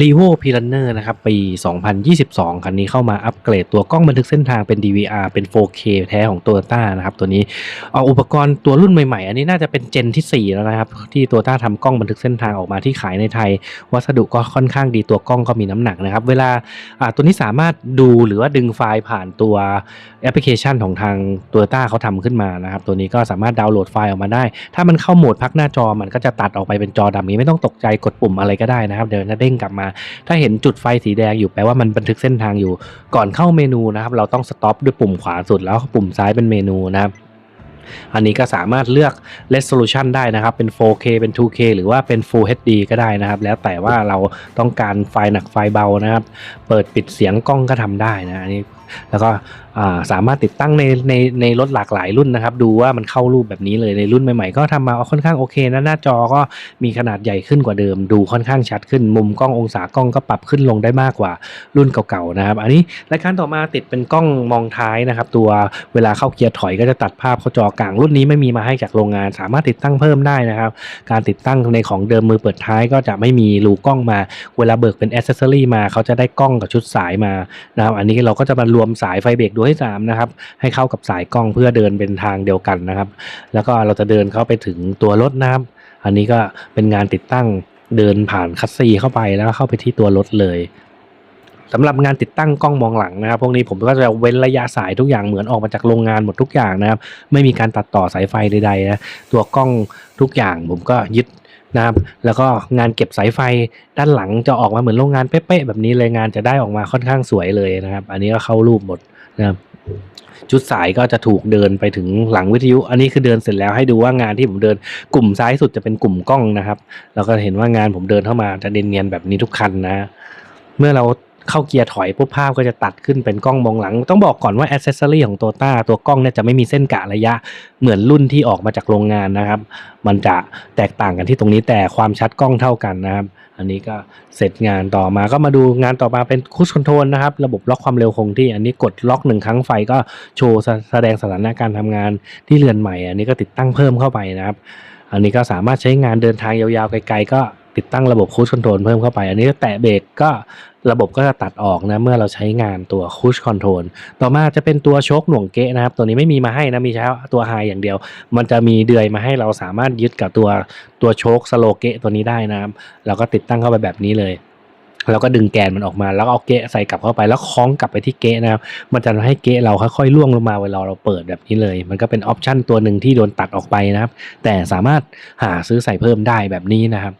r e v o p i l a n e r นะครับปี 2022 คันนี้เข้ามาอัปเกรดตัวกล้องบันทึกเส้นทางเป็น DVR เป็น 4K แท้ของ Toyota นะครับตัวนี้เอาอุปกรณ์ตัวรุ่นใหม่ๆ อันนี้น่าจะเป็นเจนที่ 4 แล้วนะครับ ที่ Toyota ทำกล้องบันทึกเส้นทางออกมาที่ขายในไทย วัสดุก็ค่อนข้างดีตัวกล้องก็มีน้ำหนักนะครับ เวลาอ่าตัวนี้สามารถดูหรือว่าดึงไฟล์ผ่านตัวแอปพลิเคชันของทาง Toyota เขาทำขึ้นมานะครับตัวนี้ก็สามารถดาวน์โหลดไฟล์ออกมาได้ ถ้ามันเข้าโหมดพักหน้าจอมันก็จะตัดออกไปเป็นจอดำนี้ไม่ต้องตกใจกดปุ่มอะไรก็ได้นะครับเดี๋ยวจะเด้งกลับมา ถ้าเห็นจุดไฟสีแดงอยู่แปลว่ามันบันทึกเส้นทางอยู่ ก่อนเข้าเมนูนะครับ เราต้องสต็อปด้วยปุ่มขวาสุดแล้วปุ่มซ้ายเป็นเมนูนะครับอันนี้ก็สามารถเลือก resolution ได้นะครับ เป็น 4K เป็น 2K หรือว่าเป็น Full HD ก็ได้นะครับ แล้วแต่ว่าเราต้องการไฟล์หนักไฟล์เบานะครับ เปิดปิดเสียงกล้องก็ทำได้นะ อันนี้ แล้วก็สามารถติดตั้งในในในรถหลากหลายรุ่นนะครับ ดูว่ามันเข้ารูปแบบนี้เลยในรุ่นใหม่ๆ ก็ทำมาค่อนข้างโอเคนะหน้าจอก็มีขนาดใหญ่ขึ้นกว่าเดิม ดูค่อนข้างชัดขึ้น มุมกล้ององศากล้องก็ปรับขึ้นลงได้มากกว่ารุ่นเก่าๆนะครับ อันนี้รายการต่อมาติดเป็นกล้องมองท้ายนะครับ ตัวเวลาเข้าเกียร์ถอยก็จะตัดภาพเข้าจอกลางรุ่นนี้ไม่มีมาให้จากโรงงาน สามารถติดตั้งเพิ่มได้นะครับ การติดตั้งในของเดิมมือเปิดท้ายก็จะไม่มีรูกล้องมา เวลาเบิกเป็นอ c เซสซอรี่มาเขาจะได้กล้องกับชุดสายมานะครับ อันนี้เราก็จะมารววมสายไฟเบรกดวงที่สามนะครับให้เข้ากับสายกล้องเพื่อเดินเป็นทางเดียวกันนะครับ แล้วก็เราจะเดินเข้าไปถึงตัวรถนะครับ อันนี้ก็เป็นงานติดตั้งเดินผ่านคัสซีเข้าไปแล้วเข้าไปที่ตัวรถเลยสำหรับงานติดตั้งกล้องมองหลังนะครับ พวกนี้ผมก็จะเว้นระยะสายทุกอย่างเหมือนออกมาจากโรงงานหมดทุกอย่างนะครับ ไม่มีการตัดต่อสายไฟใดๆนะตัวกล้องทุกอย่างผมก็ยึด นะครับ แล้วก็งานเก็บสายไฟด้านหลังจะออกมาเหมือนโรงงานเป๊ะๆแบบนี้เลยงานจะได้ออกมาค่อนข้างสวยเลยนะครับ อันนี้ก็เข้ารูปหมดนะครับชุดสายก็จะถูกเดินไปถึงหลังวิทยุ อันนี้คือเดินเสร็จแล้วให้ดูว่างานที่ผมเดินกลุ่มซ้ายสุดจะเป็นกลุ่มกล้องนะครับ เราก็เห็นว่างานผมเดินเข้ามาจะเนียนๆแบบนี้ทุกคันนะ เมื่อเรา เข้าเกียร์ถอยปุ๊บภาพก็จะตัดขึ้นเป็นกล้องมองหลัง ต้องบอกก่อนว่าอ c เซสซอรีของโตต้าตัวกล้องเนี่ยจะไม่มีเส้นกะระยะเหมือนรุ่นที่ออกมาจากโรงงานนะครับ มันจะแตกต่างกันที่ตรงนี้แต่ความชัดกล้องเท่ากันนะครับ อันนี้ก็เสร็จงานต่อมาก็มาดูงานต่อมาเป็นคู c คอนโทรลนะครับ ระบบล็อกความเร็วคงที่ อันนี้กดล็อกหนึ่งครั้งไฟก็โชว์แสแสดงสถานะการทำงานที่เรือนใหม่ อันนี้ก็ติดตั้งเพิ่มเข้าไปนะครับ อันนี้ก็สามารถใช้งานเดินทางยาวๆไกลๆก็ ติดตั้งระบบคู c คอนโทรลเพิ่มเข้าไป อันนี้แตะเบรกก็ระบบก็จะตัดออกนะเมื่อเราใช้งานตัวคู c คอนโทรลต่อมาจะเป็นตัวโชคหน่วงเกะนะครับ ตัวนี้ไม่มีมาให้นะมีเฉพาะตัวไฮอย่างเดียว มันจะมีเดือยมาให้เราสามารถยึดกับตัวตัวโชคสโลเกะตัวนี้ได้นะครับเราก็ติดตั้งเข้าไปแบบนี้เลยแล้วก็ดึงแกนมันออกมาแล้วเอาเกะใส่กลับเข้าไปแล้วคล้องกลับไปที่เกะนะครับ มันจะทำให้เกะเราค่อยๆล่วงลงมาเวลาเราเปิดแบบนี้เลย มันก็เป็นออปชันตัวหนึ่งที่โดนตัดออกไปนะครับ แต่สามารถหาซื้อใส่เพิ่มได้แบบนี้นะครับ